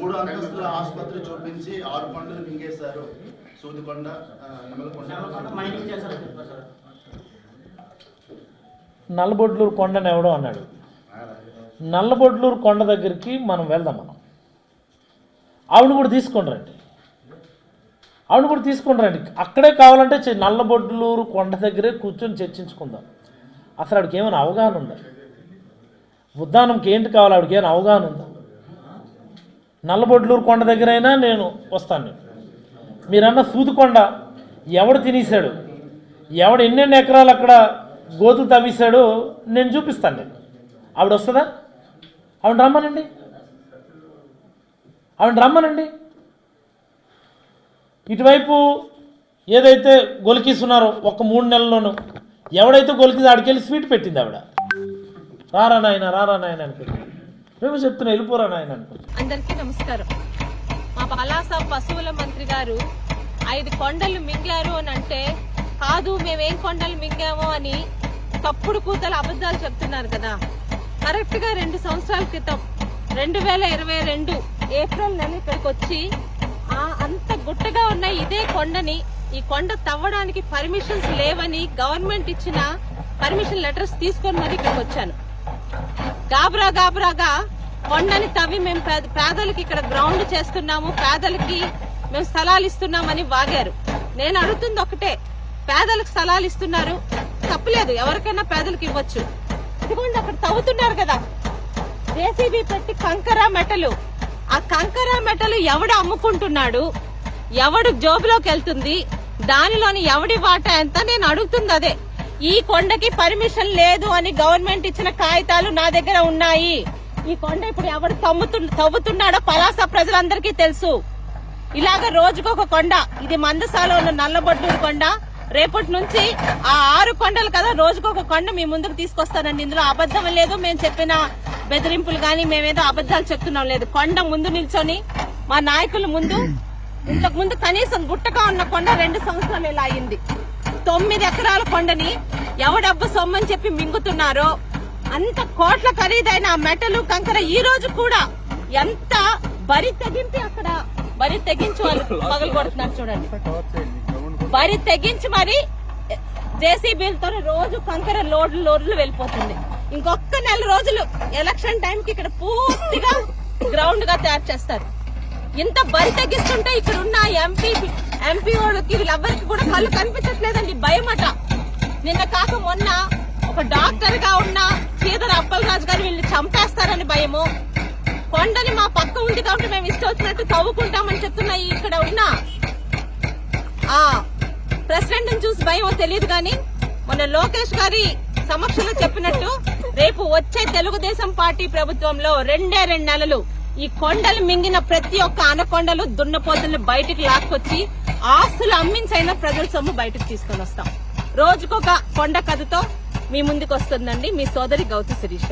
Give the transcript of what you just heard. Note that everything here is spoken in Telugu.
మూడు అంతస్తుల ఆసుపత్రి చూపించి ఆరు పండ్లు మింగేశారు. సూదికొండ నల్లబొడ్లూరు కొండని ఎవడో అన్నాడు. నల్లబొడ్లూరు కొండ దగ్గరికి మనం వెళ్దాం మనం. ఆవిడ కూడా తీసుకొని రండి. ఆవిడ కూడా తీసుకొని రండి. అక్కడే కావాలంటే నల్లబొడ్లూరు కొండ దగ్గరే కూర్చొని చర్చించుకుందాం. అసలు ఆవిడకి ఏమైనా అవగాహన ఉందా? ఉద్దానంకి ఏంటి కావాలి ఆవిడకి? ఏమైనా అవగాహన ఉందా? నల్లబొడ్లూరు కొండ దగ్గరైనా నేను వస్తాను. మీరన్న సూదుకొండ ఎవడు తినేశాడు? ఎవడు ఎన్నెన్ని ఎకరాలు అక్కడ గోతులు తవ్వేశాడో నేను చూపిస్తాను నేను ఆవిడ వస్తుందా? ఆవిడ రమ్మనండి. ఆవిడ రమ్మనండి. ఇటువైపు ఏదైతే గొలికిస్తున్నారో ఒక మూడు నెలల్లోనూ ఎవడైతే గొలికిందో ఆడికెళ్ళి స్వీట్ పెట్టింది ఆవిడ? రారా నాయన రారా నాయన అనుకుంటాం మేము చెప్తున్నా వెళ్ళిపోరా నాయన అనుకుంటాం అందరికీ నమస్కారం. మా పలాస పశువుల మంత్రి గారు ఐదు కొండలు మింగారు అని అంటే కాదు మేమేం కొండలు మింగామో అని తప్పుడు కూతలు అబద్ధాలు చెప్తున్నారు కదా. కరెక్ట్గా రెండు సంవత్సరాల క్రితం రెండు వేల ఇరవై రెండు ఏప్రిల్ నెల ఇక్కడికి వచ్చి అంత గుట్టగా ఉన్న ఇదే కొండని ఈ కొండ తవ్వడానికి పర్మిషన్స్ లేవని గవర్నమెంట్ ఇచ్చిన పర్మిషన్ లెటర్స్ తీసుకొని మరి ఇక్కడికి వచ్చాను. గాబరా గాబరాగా కొండని తవ్వి మేము పేద- పేదలకి ఇక్కడ గ్రౌండ్ చేస్తున్నాము. పేదలకి మేము స్థలాలు ఇస్తున్నామని వాగారు. నేను అడుగుతుంది ఒకటే పేదలకు స్థలాలు ఇస్తున్నారు? తప్పులేదు ఎవరికైనా పేదలకు ఇవ్వచ్చు. ఇదిగోండి అక్కడ తవ్వుతున్నారు కదా. జేసీబీ పెట్టి కంకర మెటలు. ఆ కంకర మెటలు ఎవడు అమ్ముకుంటున్నాడు? ఎవడు జోబులోకి వెళ్తుంది? దానిలోని ఎవడి వాటా ఎంత? నేను అడుగుతుంది అదే. ఈ కొండకి పర్మిషన్ లేదు అని గవర్నమెంట్ ఇచ్చిన కాగితాలు నా దగ్గర ఉన్నాయి. ఈ కొండ ఇప్పుడు ఎవడు తమ్ముతు తవ్వుతున్నాడో పలాస ప్రజలందరికీ తెలుసు. ఇలాగ రోజుకొక కొండ ఇది మందసాలో ఉన్న నల్లబొడ్డూరు కొండ. రేపటి నుంచి ఆ ఆరు కొండలు కదా రోజుకొక కొండ మీ ముందుకు తీసుకొస్తానండి. ఇందులో అబద్ధం లేదు మేము చెప్పిన బెదిరింపులు గాని మేమేదో అబద్ధాలు చెప్తున్నాం లేదు. కొండ ముందు నిల్చొని మా నాయకుల ముందు ఇంతకు ముందు కనీసం గుట్టగా ఉన్న కొండ రెండు సంవత్సరాలు ఇలా అయింది. తొమ్మిది ఎకరాల కొండని ఎవడబ్బు సొమ్మని చెప్పి మింగుతున్నారో అంత కోట్ల ఖరీదైన ఆ మెటలు కంకర ఈ రోజు కూడా ఎంత బరి తెగించి అక్కడ బరి తెగించి వాళ్ళు పగలు కొడుతున్నారు చూడండి. బరి తెగించి మరి జేసీబీలతో రోజు కంకర లోడ్లు లోడ్లు వెళ్ళిపోతుంది. ఇంకొక నెల రోజులు ఎలక్షన్ టైంకి ఇక్కడ పూర్తిగా గ్రౌండ్గా తయారు చేస్తారు. ఇంత బరి తగ్గిస్తుంటే ఇక్కడ ఉన్న ఎంపీ ఎంపీ వాళ్ళకి వీళ్ళెవ్వరికి కూడా కళ్ళు కనిపించట్లేదండి భయమట. నిన్న కాక మొన్న ఒక డాక్టర్గా ఉన్న సీదర అప్పలరాజు గారు వీళ్ళని చంపేస్తారని భయము. కొండని మా పక్క ఉంది కాబట్టి మేము ఇష్టం వచ్చినట్టు తవ్వుకుంటామని చెప్తున్నాయి ఇక్కడ ఉన్న ఆ ప్రెసిడెంట్ చూసి భయం తెలియదు కానీ మొన్న లోకేష్ గారి సమక్షంలో చెప్పినట్టు రేపు వచ్చే తెలుగుదేశం పార్టీ ప్రభుత్వంలో రెండే రెండు నెలలు ఈ కొండలు మింగిన ప్రతి ఒక్క ఆనకొండలు దున్నపోతులను బయటికి లాక్కొచ్చి ఆస్తులు అమ్మించైనా ప్రజల సొమ్ము బయటకు తీసుకొని వస్తాం. రోజుకొక కొండ కథతో మీ ముందుకు వస్తుందండి మీ సోదరి గౌతు శిరీష.